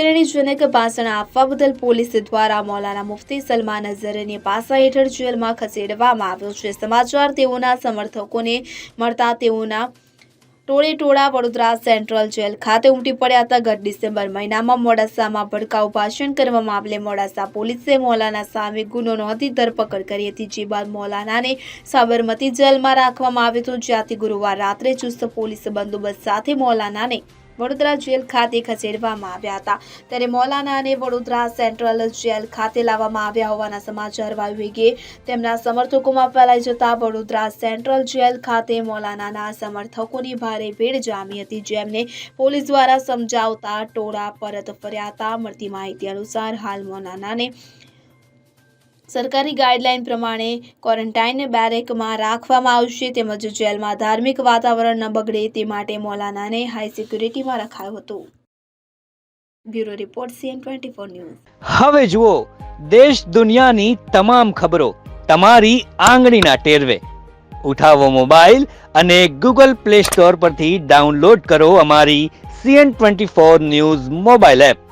ઉશ્કેરણીજનક ભાષણ આપવા બદલ પોલીસ દ્વારા મૌલાના મુફતી સલમાન અઝહરને પાસા હેઠળ જેલમાં ખસેડવામાં આવ્યો છે. સમાચાર તેઓના સમર્થકોને મળતા તેઓના ટોળે ટોળા વડોદરા સેન્ટ્રલ જેલ ખાતે ઉમટી પડ્યા હતા. ગત ડિસેમ્બર મહિનામાં મોડાસામાં ભડકાઉ ભાષણ કરવા મામલે મોડાસા પોલીસે મૌલાના સામે ગુનો નોંધી ધરપકડ કરી હતી. જે બાદ મૌલાનાને સાબરમતી જેલમાં રાખવામાં આવ્યો હતો. જ્યાંથી ગુરુવાર રાત્રે ચુસ્ત પોલીસ બંદોબસ્ત સાથે મૌલાનાને વડોદરા જેલ ખાતે ખસેડવામાં આવ્યા હતા. ત્યારે મૌલાનાને વડોદરા સેન્ટ્રલ જેલ ખાતે લાવવામાં આવ્યા હોવાના સમાચાર વાયુ વેગે તેમના સમર્થકોમાં ફેલાઈ જતા વડોદરા સેન્ટ્રલ જેલ ખાતે મૌલાનાના સમર્થકોની ભારે ભીડ જામી હતી, જેમને પોલીસ દ્વારા સમજાવતા ટોળા પરત ફર્યા હતા. મળતી માહિતી અનુસાર હાલ મૌલાનાને સરકારી ગાઈડલાઈન પ્રમાણે ક્વોરન્ટાઇન બેરેકમાં રાખવામાં આવશે તેમજ જેલમાં ધાર્મિક વાતાવરણ ન બગડે તે માટે મૌલાનાને હાઈ સિક્યુરિટીમાં રખાયો હતો. Bureau report CN twenty four news. હવે જુઓ, દેશ દુનિયાની તમામ ખબરો તમારી આંગળીના ટેરવે. ઉઠાવો મોબાઈલ અને ગૂગલ પ્લે સ્ટોર પરથી ડાઉનલોડ કરો અમારી CN twenty four news mobile app.